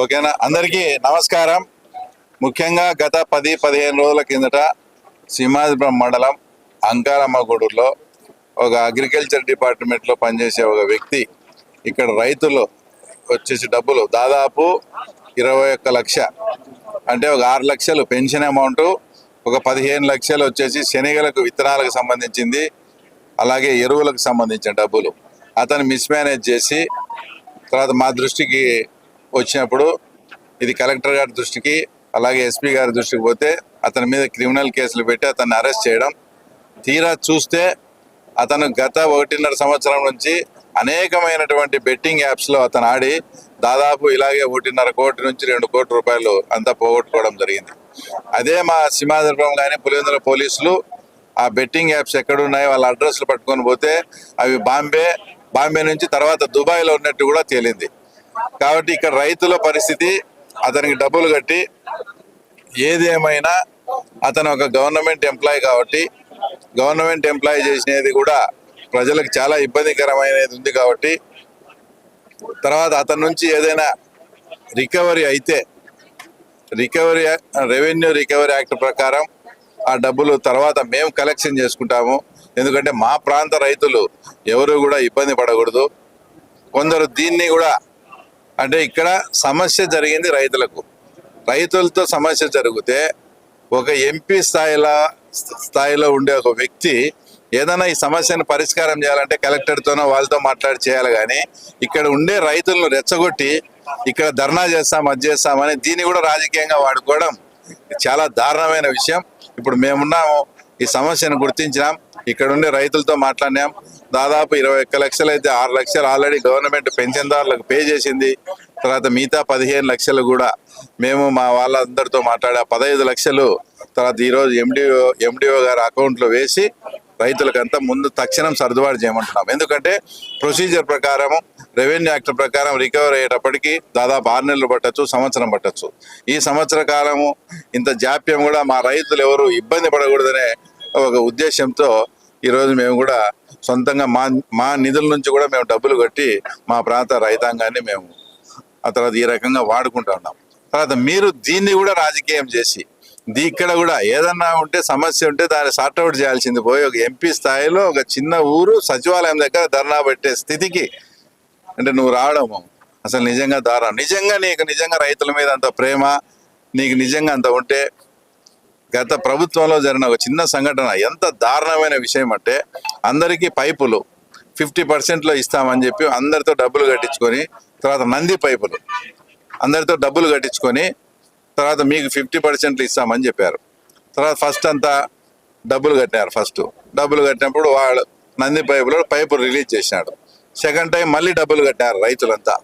ఓకేనా? అందరికీ నమస్కారం. ముఖ్యంగా గత పది పదిహేను రోజుల కిందట సింహాద్రిపురం మండలం అంకారమ్మగూడూరులో ఒక అగ్రికల్చర్ డిపార్ట్మెంట్లో పనిచేసే ఒక వ్యక్తి ఇక్కడ రైతులు వచ్చేసి డబ్బులు దాదాపు ఇరవై ఒక్క లక్ష అంటే ఒక ఆరు లక్షలు పెన్షన్ అమౌంట్ ఒక పదిహేను లక్షలు వచ్చేసి శనగలకు విత్తనాలకు సంబంధించింది. అలాగే ఎరువులకు సంబంధించిన డబ్బులు అతను మిస్మేనేజ్ చేసి తర్వాత మా దృష్టికి వచ్చినప్పుడు ఇది కలెక్టర్ గారి దృష్టికి అలాగే ఎస్పీ గారి దృష్టికి పోతే అతని మీద క్రిమినల్ కేసులు పెట్టి అతన్ని అరెస్ట్ చేయడం. తీరా చూస్తే అతను గత ఒకటిన్నర సంవత్సరం నుంచి అనేకమైనటువంటి బెట్టింగ్ యాప్స్లో అతను ఆడి దాదాపు ఇలాగే ఒకటిన్నర కోటి నుంచి రెండు కోట్ల రూపాయలు అంతా పోగొట్టుకోవడం జరిగింది. అదే మా సింహాద్రిపురం కానీ పులివెందుల పోలీసులు ఆ బెట్టింగ్ యాప్స్ ఎక్కడున్నాయో వాళ్ళ అడ్రస్లు పట్టుకొని పోతే అవి బాంబే బాంబే నుంచి తర్వాత దుబాయ్లో ఉన్నట్టు కూడా తేలింది. కాబట్టి ఇక్కడ రైతుల పరిస్థితి అతనికి డబ్బులు కట్టి ఏది ఏమైనా అతను ఒక గవర్నమెంట్ ఎంప్లాయీ కాబట్టి గవర్నమెంట్ ఎంప్లాయీ చేసినది కూడా ప్రజలకు చాలా ఇబ్బందికరమైనది ఉంది కాబట్టి తర్వాత అతని నుంచి ఏదైనా రికవరీ అయితే రికవరీ రెవెన్యూ రికవరీ యాక్ట్ ప్రకారం ఆ డబ్బులు తర్వాత మేము కలెక్షన్ చేసుకుంటాము. ఎందుకంటే మా ప్రాంత రైతులు ఎవరు కూడా ఇబ్బంది పడకూడదు. కొందరు దీన్ని కూడా అంటే ఇక్కడ సమస్య జరిగింది రైతులకు. రైతులతో సమస్య జరిగితే ఒక ఎంపీ స్థాయిలో స్థాయిలో ఉండే ఒక వ్యక్తి ఏదైనా ఈ సమస్యను పరిష్కారం చేయాలంటే కలెక్టర్తోనో వాళ్ళతో మాట్లాడి చేయాలి కానీ ఇక్కడ ఉండే రైతులను రెచ్చగొట్టి ఇక్కడ ధర్నా చేస్తాం అది చేస్తామని దీన్ని కూడా రాజకీయంగా వాడుకోవడం చాలా దారుణమైన విషయం. ఇప్పుడు మేమున్నాము ఈ సమస్యను గుర్తించినాం ఇక్కడ ఉండే రైతులతో మాట్లాడినాం. దాదాపు ఇరవై ఒక్క లక్షలు అయితే ఆరు లక్షలు ఆల్రెడీ గవర్నమెంట్ పెన్షన్దారులకు పే చేసింది. తర్వాత మిగతా పదిహేను లక్షలు కూడా మేము మా వాళ్ళందరితో మాట్లాడే పదహైదు లక్షలు తర్వాత ఈరోజు ఎండిఓ ఎండిఓ గారి అకౌంట్లో వేసి రైతులకంతా ముందు తక్షణం సర్దుబాటు చేయమంటున్నాం. ఎందుకంటే ప్రొసీజర్ ప్రకారం రెవెన్యూ యాక్ట్ ప్రకారం రికవర్ అయ్యేటప్పటికి దాదాపు ఆరు నెలలు పట్టచ్చు సంవత్సరం పట్టచ్చు. ఈ సంవత్సర కాలము ఇంత జాప్యం కూడా మా రైతులు ఎవరు ఇబ్బంది పడకూడదనే ఒక ఉద్దేశంతో ఈరోజు మేము కూడా సొంతంగా మా మా నిధుల నుంచి కూడా మేము డబ్బులు కట్టి మా ప్రాంత రైతాంగాన్ని మేము ఆ తర్వాత ఈ రకంగా వాడుకుంటా ఉన్నాం. తర్వాత మీరు దీన్ని కూడా రాజకీయం చేసి దీ ఇక్కడ కూడా ఏదన్నా ఉంటే సమస్య ఉంటే దాన్ని సార్ట్అవుట్ చేయాల్సింది పోయి ఒక ఎంపీ స్థాయిలో ఒక చిన్న ఊరు సచివాలయం దగ్గర ధర్నా పెట్టే స్థితికి అంటే నువ్వు రావడము. అసలు నిజంగా దారుణం నిజంగా నీకు నిజంగా రైతుల మీద అంత ప్రేమ నీకు నిజంగా అంత ఉంటే గత ప్రభుత్వంలో జరిగిన ఒక చిన్న సంఘటన ఎంత దారుణమైన విషయం అంటే అందరికీ పైపులు ఫిఫ్టీ పర్సెంట్లో ఇస్తామని చెప్పి అందరితో డబ్బులు కట్టించుకొని తర్వాత నంది పైపులు అందరితో డబ్బులు కట్టించుకొని తర్వాత మీకు ఫిఫ్టీ పర్సెంట్లు ఇస్తామని చెప్పారు. తర్వాత ఫస్ట్ అంతా డబ్బులు కట్టినారు ఫస్ట్. డబ్బులు కట్టినప్పుడు వాళ్ళు నంది పైపులో పైపు రిలీజ్ చేసినాడు. సెకండ్ టైం మళ్ళీ డబ్బులు కట్టారు రైతులంతా.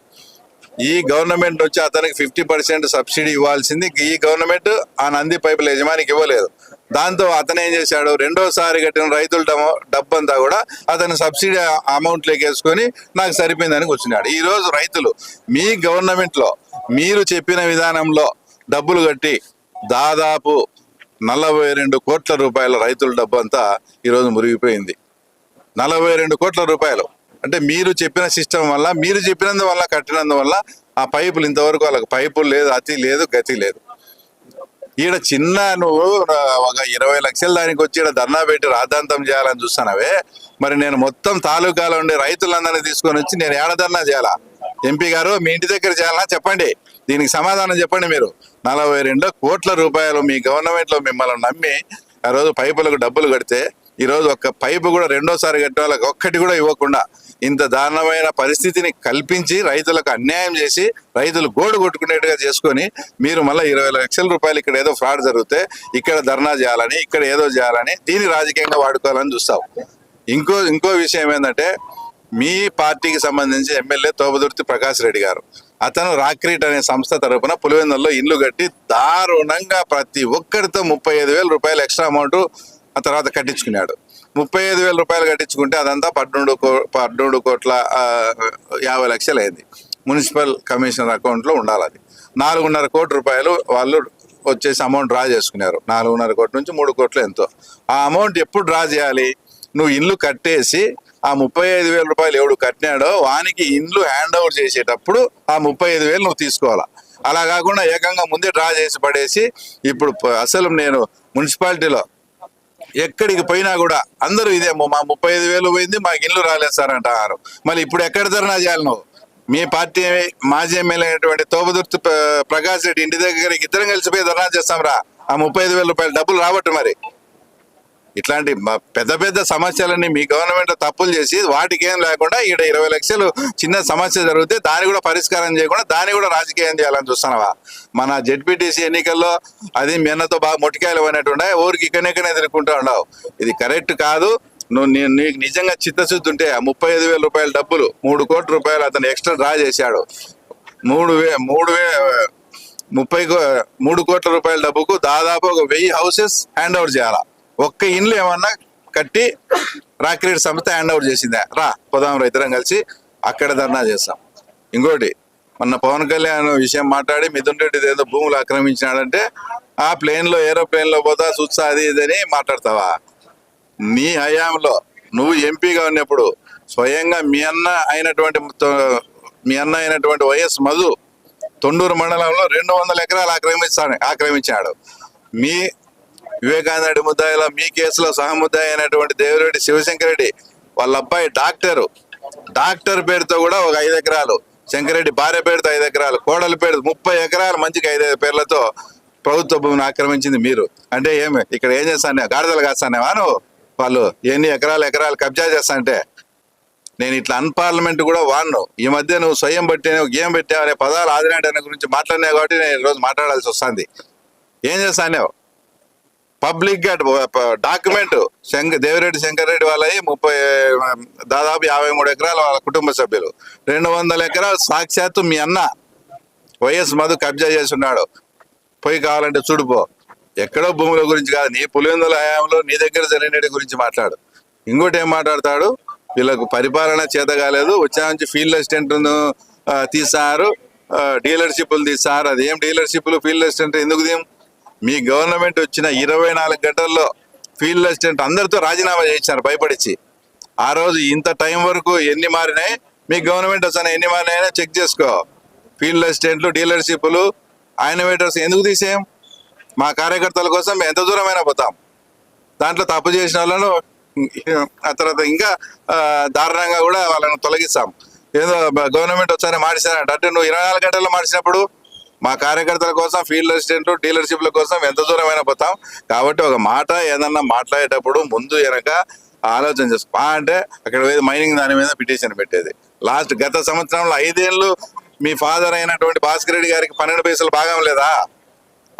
ఈ గవర్నమెంట్ వచ్చి అతనికి ఫిఫ్టీ పర్సెంట్ సబ్సిడీ ఇవ్వాల్సింది. ఈ గవర్నమెంట్ ఆ నంది పైపుల యజమానికి ఇవ్వలేదు. దాంతో అతను ఏం చేశాడు? రెండోసారి కట్టిన రైతుల డబ్బు డబ్బంతా కూడా అతను సబ్సిడీ అమౌంట్ వేసుకొని నాకు సరిపోయిందని కూర్చున్నాడు. ఈరోజు రైతులు మీ గవర్నమెంట్లో మీరు చెప్పిన విధానంలో డబ్బులు కట్టి దాదాపు నలభై రెండు కోట్ల రూపాయల రైతుల డబ్బు అంతా ఈరోజు మురిగిపోయింది. నలభై రెండు కోట్ల రూపాయలు. అంటే మీరు చెప్పిన సిస్టమ్ వల్ల మీరు చెప్పినందువల్ల కట్టినందువల్ల ఆ పైపులు ఇంతవరకు వాళ్ళకి పైపులు లేదు అతి లేదు గతి లేదు. ఈడ చిన్న నువ్వు ఒక ఇరవై లక్షల దానికి వచ్చి ఈడ ధర్నా పెట్టి రాద్ధాంతం చేయాలని చూస్తానవే మరి నేను మొత్తం తాలూకాలో ఉండే రైతులందరినీ తీసుకొని వచ్చి నేను ఏడ ధర్నా చేయాలా? ఎంపీ గారు మీ ఇంటి దగ్గర చేయాలా? చెప్పండి. దీనికి సమాధానం చెప్పండి మీరు. నలభై రెండు కోట్ల రూపాయలు మీ గవర్నమెంట్లో మిమ్మల్ని నమ్మి ఆ రోజు పైపులకు డబ్బులు కడితే ఈరోజు ఒక్క పైపు కూడా రెండోసారి కట్టే వాళ్ళకి ఒక్కటి కూడా ఇవ్వకుండా ఇంత దారుణమైన పరిస్థితిని కల్పించి రైతులకు అన్యాయం చేసి రైతులు గోడు కొట్టుకునేట్టుగా చేసుకొని మీరు మళ్ళీ ఇరవై లక్షల రూపాయలు ఇక్కడ ఏదో ఫ్రాడ్ జరిగితే ఇక్కడ ధర్నా చేయాలని ఇక్కడ ఏదో చేయాలని దీన్ని రాజకీయంగా వాడుకోవాలని చూస్తావు. ఇంకో ఇంకో విషయం ఏంటంటే మీ పార్టీకి సంబంధించి ఎమ్మెల్యే తోబదుర్తి ప్రకాష్ రెడ్డి గారు అతను రాక్రీట్ అనే సంస్థ తరపున పులివెందుల్లో ఇల్లు కట్టి దారుణంగా ప్రతి ఒక్కరితో ముప్పై ఐదు వేల రూపాయలు ఎక్స్ట్రా అమౌంట్ ఆ తర్వాత కట్టించుకున్నాడు. ముప్పై ఐదు వేల రూపాయలు కట్టించుకుంటే అదంతా పన్నెండు కో పన్నెండు కోట్ల యాభై లక్షలు అయింది. మున్సిపల్ కమిషనర్ అకౌంట్లో ఉండాలి అది నాలుగున్నర కోటి రూపాయలు వాళ్ళు వచ్చేసి అమౌంట్ డ్రా చేసుకున్నారు. నాలుగున్నర కోట్ల నుంచి మూడు కోట్లు ఎంతో. ఆ అమౌంట్ ఎప్పుడు డ్రా చేయాలి? నువ్వు ఇల్లు కట్టేసి ఆ ముప్పై ఐదు వేల రూపాయలు ఎవడు కట్టినాడో వానికి ఇండ్లు హ్యాండ్ ఓవర్ చేసేటప్పుడు ఆ ముప్పై ఐదు వేలు నువ్వు తీసుకోవాలా? అలా కాకుండా ఏకంగా ముందే డ్రా చేసి పడేసి ఇప్పుడు అసలు నేను మున్సిపాలిటీలో ఎక్కడికి పోయినా కూడా అందరూ ఇదే మా ముప్పై ఐదు వేలు పోయింది మాకు ఇల్లు రాలేదు సార్ అంటారు మళ్ళీ ఇప్పుడు ఎక్కడ ధర్నా చేయాలి నువ్వు? మీ పార్టీ మాజీ ఎమ్మెల్యే అయినటువంటి తోబదుర్తి ప్రకాష్ రెడ్డి ఇంటి దగ్గరికి ఇద్దరం కలిసిపోయి ధర్నా చేస్తాం రా. ఆ ముప్పై ఐదు వేల రూపాయలు డబ్బులు రాబట్టు మరి. ఇట్లాంటి పెద్ద పెద్ద సమస్యలన్నీ మీ గవర్నమెంట్ తప్పులు చేసి వాటికి ఏం లేకుండా ఈడ ఇరవై లక్షలు చిన్న సమస్య జరిగితే దాన్ని కూడా పరిష్కారం చేయకుండా దాన్ని కూడా రాజకీయం చేయాలని చూస్తున్నావా? మన జెడ్పీటీసీ ఎన్నికల్లో అది మీ బాగా మొట్టికాయలు పోయినట్టుండే ఊరికి ఇక్కడెక్కనే ఎదుర్కొంటూ ఉండవు ఇది కరెక్ట్ కాదు. నువ్వు నేను నీకు నిజంగా చిత్తశుద్ధి ఉంటే ఆ ముప్పై ఐదు వేల రూపాయల డబ్బులు మూడు కోట్ల రూపాయలు అతను ఎక్స్ట్రా డ్రా చేశాడు. మూడు వే మూడు వే ముప్పై కో- మూడు కోట్ల రూపాయల డబ్బుకు దాదాపు ఒక వెయ్యి హౌసెస్ హ్యాండ్ ఓవర్ చేయాలా? ఒక్క ఇండ్లు ఏమన్నా కట్టి రాక్రీడ్ సంస్థ హ్యాండ్ ఓవర్ చేసిందా? రా పోదాం రా ఇద్దరం కలిసి అక్కడ ధర్నా చేస్తాం. ఇంకోటి మొన్న పవన్ కళ్యాణ్ విషయం మాట్లాడి మిథున్ రెడ్డి ఏదో భూములు ఆక్రమించినాడంటే ఆ ప్లేన్లో ఏరోప్లేన్లో పోతా చూస్తా అది ఇదని మాట్లాడతావా? నీ హయాంలో నువ్వు ఎంపీగా ఉన్నప్పుడు స్వయంగా మీ అన్న అయినటువంటి మీ అన్న అయినటువంటి వైఎస్ మధు తొండూరు మండలంలో రెండు వందల ఎకరాలు ఆక్రమిస్తాడు ఆక్రమించాడు. మీ వివేకానంద ముద్దాయిలో మీ కేసులో సహముద్దాయి అయినటువంటి దేవిరెడ్డి శివశంకరెడ్డి వాళ్ళ అబ్బాయి డాక్టరు. డాక్టర్ పేరుతో కూడా ఒక ఐదు ఎకరాలు. శంకరెడ్డి భార్య పేరుతో ఐదు ఎకరాలు. కోడల పేరు ముప్పై ఎకరాలు మంచికి ఐదు పేర్లతో ప్రభుత్వ భూమిని ఆక్రమించింది మీరు. అంటే ఏమి? ఇక్కడ ఏం చేస్తానే గాడిదలు కాస్తానేవా నువ్వు? వాళ్ళు ఎన్ని ఎకరాలు ఎకరాలు కబ్జా చేస్తా అంటే నేను ఇట్లా అన్పార్లమెంట్ కూడా వాడను. ఈ మధ్య నువ్వు స్వయం బట్టి గేమ్ పెట్టావు అనే పదాలు ఆదినాడు అనే గురించి మాట్లాడినావు కాబట్టి నేను ఈరోజు మాట్లాడాల్సి వస్తుంది. ఏం చేస్తానేవు పబ్లిక్గా డాక్యుమెంట్ శంకర్ దేవిరెడ్డి శంకర్ రెడ్డి వాళ్ళవి ముప్పై దాదాపు యాభై మూడు ఎకరాలు వాళ్ళ కుటుంబ సభ్యులు. రెండు వందల ఎకరాలు సాక్షాత్తు మీ అన్న వైఎస్ మధు కబ్జా చేసి ఉన్నాడు పోయి కావాలంటే చూడుపో ఎక్కడో భూముల గురించి కాదు నీ పులివెందుల హయాంలో నీ దగ్గర జరిగినటి గురించి మాట్లాడు. ఇంకోటి ఏం మాట్లాడతాడు? వీళ్ళకు పరిపాలన చేత కాలేదు. వచ్చే నుంచి ఫీల్డ్ అసిస్టెంట్ను తీసారు డీలర్షిప్లు తీసారు అది ఏం డీలర్షిప్లు? ఫీల్డ్ అసిస్టెంట్ ఎందుకు దీం మీ గవర్నమెంట్ వచ్చిన ఇరవై నాలుగు గంటల్లో ఫీల్డ్ అసిస్టెంట్ అందరితో రాజీనామా చేయించారు భయపడిచి ఆ రోజు ఇంత టైం వరకు ఎన్ని మారినాయి? మీ గవర్నమెంట్ అసలు ఎన్ని మారినాయో చెక్ చేసుకో. ఫీల్డ్ అసిస్టెంట్లు డీలర్షిప్లు ఆయనవేటర్స్ ఎందుకు తీసేయం? మా కార్యకర్తల కోసం మేము ఎంత దూరమైనా పోతాం. దాంట్లో తప్పు చేసిన వాళ్ళను ఆ తర్వాత ఇంకా దారుణంగా కూడా వాళ్ళని తొలగిస్తాం. ఏదో గవర్నమెంట్ వచ్చారని మార్చారంట అంటే నువ్వు ఇరవై నాలుగు గంటల్లో మార్చినప్పుడు మా కార్యకర్తల కోసం ఫీల్డ్ అసిస్టెంట్ డీలర్షిప్ల కోసం ఎంత దూరమైనా పోతాం. కాబట్టి ఒక మాట ఏదన్నా మాట్లాడేటప్పుడు ముందు వెనక ఆలోచన చేసుకో అంటే అక్కడ పోయి మైనింగ్ దాని మీద పిటిషన్ పెట్టేది. లాస్ట్ గత సంవత్సరంలో ఐదేళ్ళు మీ ఫాదర్ అయినటువంటి భాస్కర్ రెడ్డి గారికి పన్నెండు పైసలు భాగం లేదా?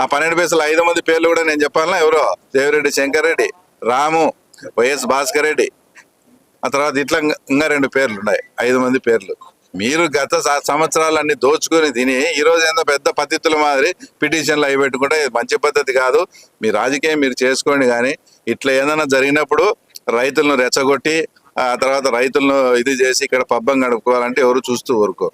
ఆ పన్నెండు పైసలు ఐదు మంది పేర్లు కూడా నేను చెప్పాలన్నా ఎవరో? దేవిరెడ్డి శంకర్ రెడ్డి రాము వైఎస్ భాస్కర్ రెడ్డి. ఆ తర్వాత ఇట్లా ఇంకా రెండు పేర్లు ఉన్నాయి. ఐదు మంది పేర్లు. మీరు గత సంవత్సరాలన్నీ దోచుకొని తిని ఈరోజు ఏందో పెద్ద పద్ధతుల మాదిరి పిటిషన్లు అవి పెట్టుకుంటే మంచి పద్ధతి కాదు. మీ రాజకీయం మీరు చేసుకోండి కానీ ఇట్లా ఏదైనా జరిగినప్పుడు రైతులను రెచ్చగొట్టి ఆ తర్వాత రైతులను ఇది చేసి ఇక్కడ పబ్బం గడుపుకోవాలంటే ఎవరు చూస్తూ ఊరుకో.